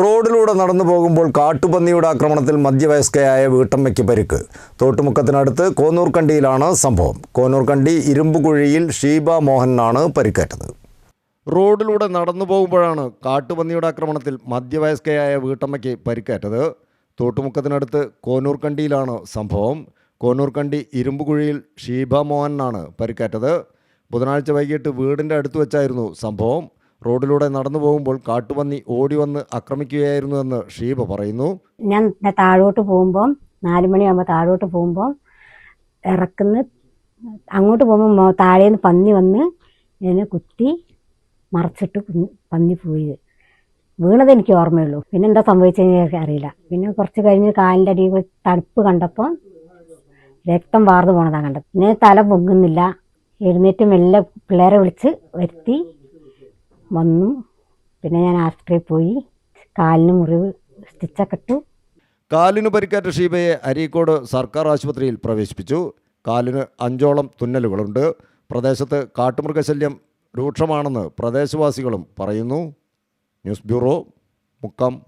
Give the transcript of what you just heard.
റോഡിലൂടെ നടന്നു പോകുമ്പോൾ കാട്ടുപന്നിയുടെ ആക്രമണത്തിൽ മധ്യവയസ്കയായ വീട്ടമ്മയ്ക്ക് പരിക്ക്. തോട്ടുമുക്കത്തിനടുത്ത് കോന്നൂർക്കണ്ടിയിലാണ് സംഭവം. കോന്നൂർക്കണ്ടി ഇരുമ്പുകുഴിയിൽ ഷീബ മോഹനാണ് പരിക്കേറ്റത്. റോഡിലൂടെ നടന്നു പോകുമ്പോഴാണ് കാട്ടുപന്നിയുടെ ആക്രമണത്തിൽ മധ്യവയസ്കയായ വീട്ടമ്മയ്ക്ക് പരിക്കേറ്റത്. തോട്ടുമുക്കത്തിനടുത്ത് കോന്നൂർക്കണ്ടിയിലാണ് സംഭവം. കോന്നൂർക്കണ്ടി ഇരുമ്പുകുഴിയിൽ ഷീബ മോഹനാണ് പരിക്കേറ്റത്. ബുധനാഴ്ച വൈകിട്ട് വീടിന്റെ അടുത്ത് വെച്ചായിരുന്നു സംഭവം. റോഡിലൂടെ നടന്നു പോകുമ്പോൾ കാട്ടുപന്നി ഓടി വന്ന് ആക്രമിക്കുകയായിരുന്നുവെന്ന് ഷീബ പറയുന്നു. ഞാൻ താഴോട്ട് പോകുമ്പോൾ നാല് മണിയാകുമ്പോൾ താഴോട്ട് പോകുമ്പോൾ ഇറക്കുന്ന അങ്ങോട്ട് പോകുമ്പോൾ താഴേന്ന് പന്നി വന്ന് എന്നെ കുത്തി മറച്ചിട്ട് പന്നി പോയത് വീണത് എനിക്ക് ഓർമ്മയുള്ളൂ. പിന്നെ എന്താ സംഭവിച്ചതെന്ന് അറിയില്ല. പിന്നെ കുറച്ച് കഴിഞ്ഞ് കാലിന്റെ അടിയിൽ തണുപ്പ് കണ്ടപ്പോൾ രക്തം വാർന്നു പോണതാണ് കണ്ടത്. പിന്നെ തല പൊങ്ങുന്നില്ല. എഴുന്നേറ്റ് മെല്ലെ പിള്ളേരെ വിളിച്ച് വരുത്തി വന്നു. പിന്നെ ഞാൻ ആശുപത്രിയിൽ പോയി കാലിന് മുറിവ് സ്റ്റിച്ചൊക്കെ ഇട്ടു. കാലിന് പരിക്കേറ്റ ഷീബയെ അരീക്കോട് സർക്കാർ ആശുപത്രിയിൽ പ്രവേശിപ്പിച്ചു. കാലിന് അഞ്ചോളം തുന്നലുകളുണ്ട്. പ്രദേശത്ത് കാട്ടുമൃഗശല്യം രൂക്ഷമാണെന്ന് പ്രദേശവാസികളും പറയുന്നു. News bureau Mukkam.